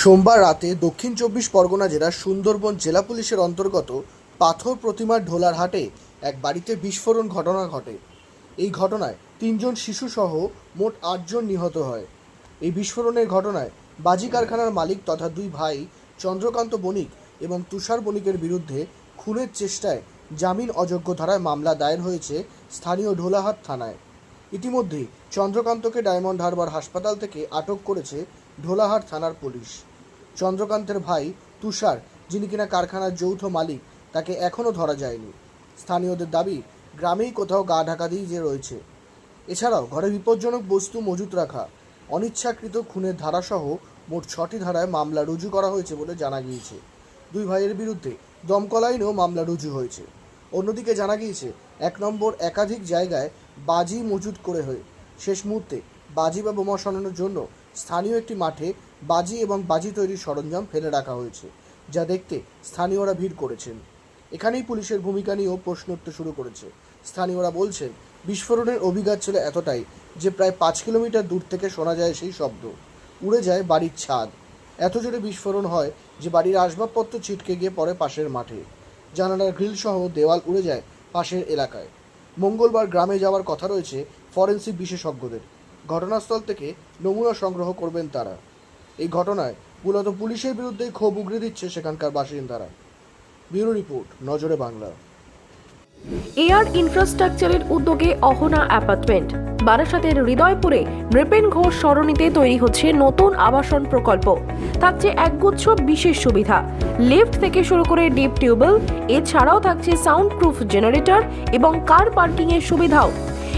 সোমবার রাতে দক্ষিণ চব্বিশ পরগনা জেলার সুন্দরবন জেলা পুলিশের অন্তর্গত পাথর প্রতিমার ঢোলারহাটে এক বাড়িতে বিস্ফোরণ ঘটনা ঘটে। এই ঘটনায় তিনজন শিশুসহ মোট আটজন নিহত হয়। এই বিস্ফোরণের ঘটনায় বাজি কারখানার মালিক তথা দুই ভাই চন্দ্রকান্ত বণিক এবং তুষার বণিকের বিরুদ্ধে খুনের চেষ্টায় জামিন অযোগ্য ধারায় মামলা দায়ের হয়েছে স্থানীয় ঢোলাহাট থানায়। ইতিমধ্যেই চন্দ্রকান্তকে ডায়মন্ড হারবার হাসপাতাল থেকে আটক করেছে ঢোলাহাট থানার পুলিশ। চন্দ্রকান্তের ভাই তুষার, যিনি কিনা কারখানার যৌথ মালিক, তাকে এখনও ধরা যায়নি। স্থানীয়দের দাবি, গ্রামেই কোথাও গা ঢাকা দিয়ে যে রয়েছে। এছাড়াও ঘরে বিপজ্জনক বস্তু মজুত রাখা, অনিচ্ছাকৃত খুনের ধারাসহ মোট ছটি ধারায় মামলা রুজু করা হয়েছে বলে জানা গিয়েছে। দুই ভাইয়ের বিরুদ্ধে দমকল আইনেও মামলা রুজু হয়েছে। অন্যদিকে জানা গিয়েছে, এক নম্বর একাধিক জায়গায় বাজি মজুত করে হয়ে, শেষ মুহূর্তে বাজি বা বোমা সরানোর জন্য স্থানীয় একটি মাঠে বাজি এবং বাজি তৈরির সরঞ্জাম ফেলে রাখা হয়েছে, যা দেখতে স্থানীয়রা ভিড় করেছেন। এখানেই পুলিশের ভূমিকা নিয়েও প্রশ্ন উঠতে শুরু করেছে। স্থানীয়রা বলছেন, বিস্ফোরণের অভিঘাত ছিল এতটাই যে প্রায় পাঁচ কিলোমিটার দূর থেকে শোনা যায় সেই শব্দ। উড়ে যায় বাড়ির ছাদ। এত জোরে বিস্ফোরণ হয় যে বাড়ির আসবাবপত্র ছিটকে গিয়ে পড়ে পাশের মাঠে। জানালার গ্রিল সহ দেওয়াল উড়ে যায় পাশের এলাকায়। মঙ্গলবার গ্রামে যাওয়ার কথা রয়েছে ফরেন্সিক বিশেষজ্ঞদের। ঘটনাস্থল থেকে নমুনা সংগ্রহ করবেন তারা। এই ঘটনায় মূলত পুলিশের বিরুদ্ধেই ক্ষোভ উগড়ে দিচ্ছে সেখানকার বাসিন্দারা। ব্যুরো রিপোর্ট, নজরে বাংলা। এয়ার ইনফ্রাস্ট্রাকচারের উদ্যোগে অহনা অ্যাপার্টমেন্ট। বারাসাতের হৃদয়পুরে নৃপেন ঘোষ সরণিতে তৈরি হচ্ছে নতুন আবাসন প্রকল্প। থাকছে একগুচ্ছ বিশেষ সুবিধা। লিফট থেকে শুরু করে ডিপ টিউবওয়েল, এছাড়াও থাকছে সাউন্ড প্রুফ জেনারেটর এবং কার পার্কিংয়ের সুবিধাও।